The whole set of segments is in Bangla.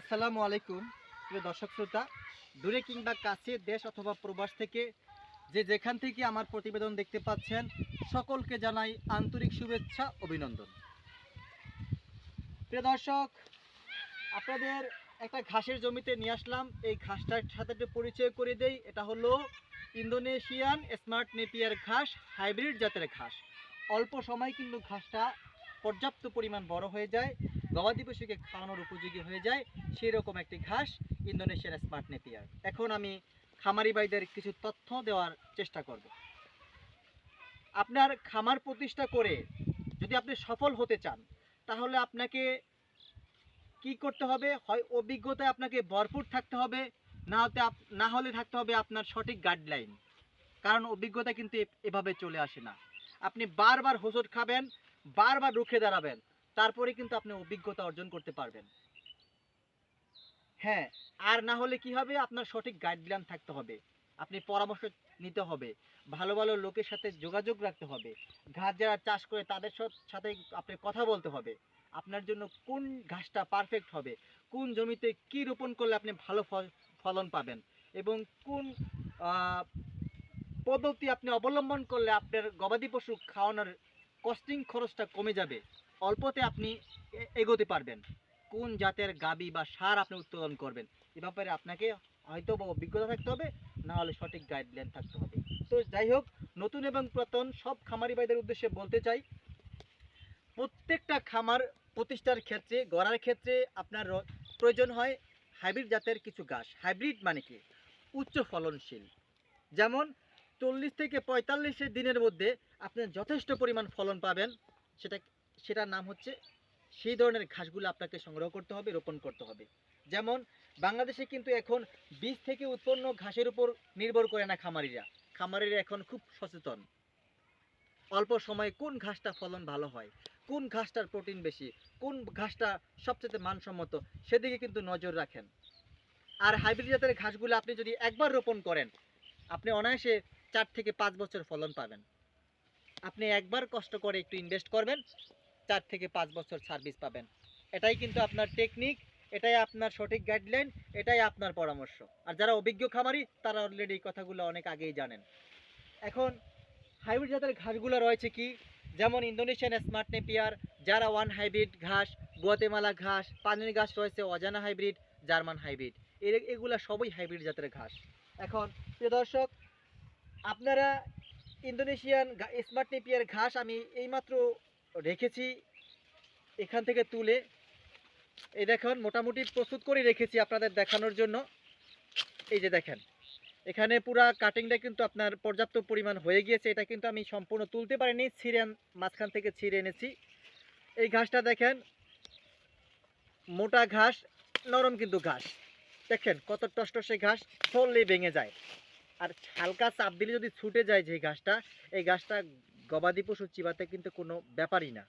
আসসালামু আলাইকুম, প্রিয় দর্শক শ্রোতা। দূরে কিংবা কাছে, দেশ অথবা প্রবাস থেকে যে যেখান থেকে আমার প্রতিবেদন দেখতে পাচ্ছেন, সকলকে জানাই আন্তরিক শুভেচ্ছা, অভিনন্দন। প্রিয় দর্শক, আপনাদের একটা ঘাসের জমিতে নিয়ে আসলাম। এই ঘাসটার সাথে একটু পরিচয় করে দেই। এটা হলো ইন্দোনেশিয়ান স্মার্ট নেপিয়ার ঘাস, হাইব্রিড জাতের ঘাস। অল্প সময় কিন্তু ঘাসটা পর্যাপ্ত পরিমাণ বড় হয়ে যায়। গবাদি পশুকে খাওয়ানোর উপযোগী হয়ে যায়। সেই রকম একটি ঘাস ইন্দোনেশিয়ান স্মার্ট নেপিয়ার। এখন আমি খামারি ভাইদের কিছু তথ্য দেওয়ার চেষ্টা করব। আপনার খামার প্রতিষ্ঠা করে যদি আপনি সফল হতে চান, তাহলে আপনাকে কি করতে হবে? হয় অভিজ্ঞতায় আপনাকে ভরপুর থাকতে হবে, না হতে না হলে থাকতে হবে আপনার সঠিক গাইডলাইন কারণ অভিজ্ঞতা কিন্তু এভাবে চলে আসে না। আপনি বারবার হোঁচট খাবেন, বারবার রুখে দাঁড়াবেন। তারপরে কিন্তু আপনি অভিজ্ঞতা অর্জন করতে পারবেন। হ্যাঁ আর না হলে কি হবে? আপনার সঠিক গাইডলাইন থাকতে হবে। আপনি পরামর্শ নিতে হবে। ভালো ভালো লোকের সাথে যোগাযোগ রাখতে হবে। ঘাস যারা চাষ করে, তাদের সাথে আপনি কথা বলতে হবে। আপনার জন্য কোন ঘাসটা পারফেক্ট হবে? কোন জমিতে কি রোপণ করলে আপনি ভালো ফলন পাবেন? এবং কোন পদ্ধতি আপনি অবলম্বন করলে আপনার গবাদি পশু খাওয়ানোর কস্টিং খরচটা কমে যাবে? অল্পতে আপনি এগোতে পারবেন। কোন জাতের গাবি বা সার আপনি উৎপাদন করবেন, এ ব্যাপারে আপনাকে হয়তো অভিজ্ঞতা থাকতে হবে, না হলে সঠিক গাইডলাইন থাকতে হবে। তো যাই হোক, নতুন এবং পুরাতন সব খামারি ভাইদের উদ্দেশ্যে বলতে চাই, প্রত্যেকটা খামার প্রতিষ্ঠার ক্ষেত্রে, গড়ার ক্ষেত্রে আপনার প্রয়োজন হয় হাইব্রিড জাতের কিছু গাছ হাইব্রিড মানে কি? উচ্চ ফলনশীল। যেমন চল্লিশ থেকে পঁয়তাল্লিশের দিনের মধ্যে আপনি যথেষ্ট পরিমাণ ফলন পাবেন, সেটা সেটার নাম হচ্ছে, সেই ধরনের ঘাসগুলো আপনাকে সংগ্রহ করতে হবে, রোপণ করতে হবে। যেমন, বাংলাদেশে কিন্তু এখন বীজ থেকে উৎপন্ন ঘাসের উপর নির্ভর করে না খামারিরা। খামারিরা এখন খুব সচেতন। অল্প সময়ে কোন ঘাসটা ফলন ভালো হয়, কোন ঘাসটার প্রোটিন বেশি, কোন ঘাসটা সবচেয়ে মানসম্মত, সেদিকে কিন্তু নজর রাখেন। আর হাইব্রিড জাতের ঘাসগুলো আপনি যদি একবার রোপণ করেন, আপনি অনায়াসে চার থেকে পাঁচ বছর ফলন পাবেন। আপনি একবার কষ্ট করে একটু ইনভেস্ট করবেন চার থেকে পাঁচ বছর সার্ভিস পাবেন। এটাই কিন্তু আপনার টেকনিক এটাই আপনার সঠিক গাইডলাইন এটাই আপনার পরামর্শ। আর যারা অভিজ্ঞ খামারি, তারা অলরেডি এই কথাগুলো অনেক আগেই জানেন। এখন হাইব্রিড জাতের ঘাসগুলো রয়েছে কি? যেমন ইন্দোনেশিয়ান স্মার্ট নেপিয়ার যারা ওয়ান হাইব্রিড ঘাস, গুয়াতেমালা ঘাস, পানির ঘাস রয়েছে, অজানা হাইব্রিড জার্মান হাইব্রিড এর, এগুলা সবই হাইব্রিড জাতের ঘাস। এখন, প্রিয় দর্শক, আপনারা ইন্দোনেশিয়ান স্মার্ট নেপিয়ার ঘাস আমি এইমাত্র রেখেছি এখান থেকে তুলে। এই দেখুন, মোটামুটি প্রস্তুত করে রেখেছি আপনাদের দেখানোর জন্য। এই যে দেখেন, এখানে পুরা কাটিংটা কিন্তু আপনার পর্যাপ্ত পরিমাণ হয়ে গিয়েছে। এটা কিন্তু আমি সম্পূর্ণ তুলতে পারিনি, ছিঁড়ে মাঝখান থেকে ছিঁড়ে এনেছি। এই ঘাসটা দেখেন, মোটা ঘাস, নরম কিন্তু ঘাস। দেখেন, কত টসটসে ঘাস ধরলেই ভেঙে যায়। আর হালকা চাপ দিলে যদি ছুটে যায় যে ঘাসটা, এই ঘাসটা গবাদি পশু চিবাতে কিন্তু কোনো ব্যাপারই না।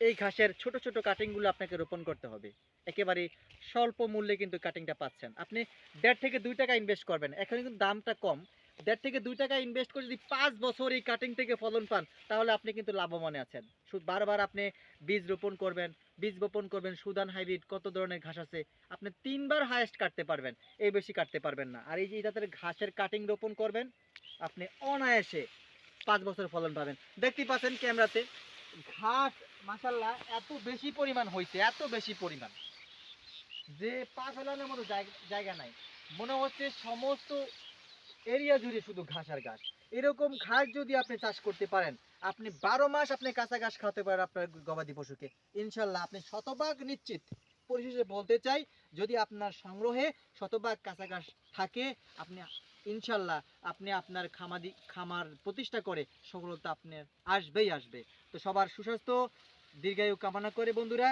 এই ঘাসের ছোট ছোট কাটিংগুলো আপনাকে রোপণ করতে হবে। একেবারে স্বল্প মূল্যে কিন্তু কাটিংটা পাচ্ছেন। আপনি দেড় থেকে দুই টাকা ইনভেস্ট করবেন। এখানে কিন্তু দামটা কম। দেড় থেকে দুই টাকা ইনভেস্ট করে যদি পাঁচ বছর এই কাটিং থেকে ফলন পান, তাহলে আপনি কিন্তু লাভবানে আছেন। বারবার আপনি বীজ রোপণ করবেন, বীজ বপন করবেন সুদান হাইব্রিড, কত ধরনের ঘাস আছে, আপনি তিনবার হায়েস্ট কাটতে পারবেন। এই বেশি কাটতে পারবেন না। আর এই যে জাতের ঘাসের কাটিং রোপণ করবেন, আপনি অনায়াসে পাঁচ বছর ফলন পাবেন। দেখতেই পাচ্ছেন ক্যামেরাতে। ঘাস মাসাল্লাহ এত বেশি পরিমাণ হয়েছে এত বেশি পরিমাণ। যে পা ফেলানোর মতো জায়গা নাই। মনে হচ্ছে সমস্ত এরিয়া জুড়ে শুধু ঘাস আর ঘাস এরকম ঘাস যদি আপনি চাষ করতে পারেন, আপনি বারো মাস আপনি কাঁচা ঘাস খাওয়াতে পারেন আপনার গবাদি পশুকে। ইনশাল্লাহ আপনি শতভাগ নিশ্চিত। পরিশেষে বলতে চাই, যদি আপনার সংগ্রহে শতভাগ কাঁচা ঘাস থাকে, আপনি ইনশাল্লাহ আপনি আপনার খামাদি, খামার প্রতিষ্ঠা করে সফলতা আপনার আসবেই আসবে। তো সবার সুস্বাস্থ্য, দীর্ঘায়ু কামনা করে বন্ধুরা,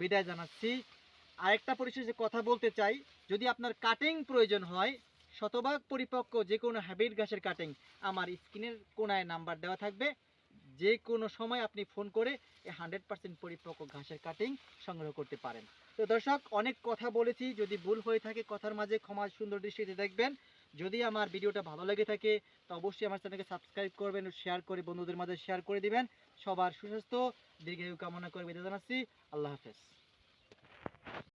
বিদায় জানাচ্ছি। আরেকটা পরিশেষে কথা বলতে চাই, যদি আপনার কাটিং প্রয়োজন হয়, শতভাগ পরিপক্ক যে কোনো হ্যাবিট ঘাসের কাটিং আমার স্ক্রিনের কোনায় নাম্বার দেওয়া থাকবে। যে কোনো সময় আপনি ফোন করে এই হান্ড্রেড পার্সেন্ট পরিপক্ক ঘাসের কাটিং সংগ্রহ করতে পারেন। তো দর্শক, অনেক কথা বলেছি, যদি ভুল হয়ে থাকে কথার মাঝে ক্ষমা সুন্দর দৃষ্টিতে দেখবেন। যদি আমার ভিডিওটা ভালো লেগে থাকে, তো অবশ্যই আমার চ্যানেলকে সাবস্ক্রাইব করবেন শেয়ার করে বন্ধুদের মাঝে শেয়ার করে দিবেন। সবার সুস্বাস্থ্য, দীর্ঘায়ু কামনা করে বিদায় জানাচ্ছি। আল্লাহ হাফেজ।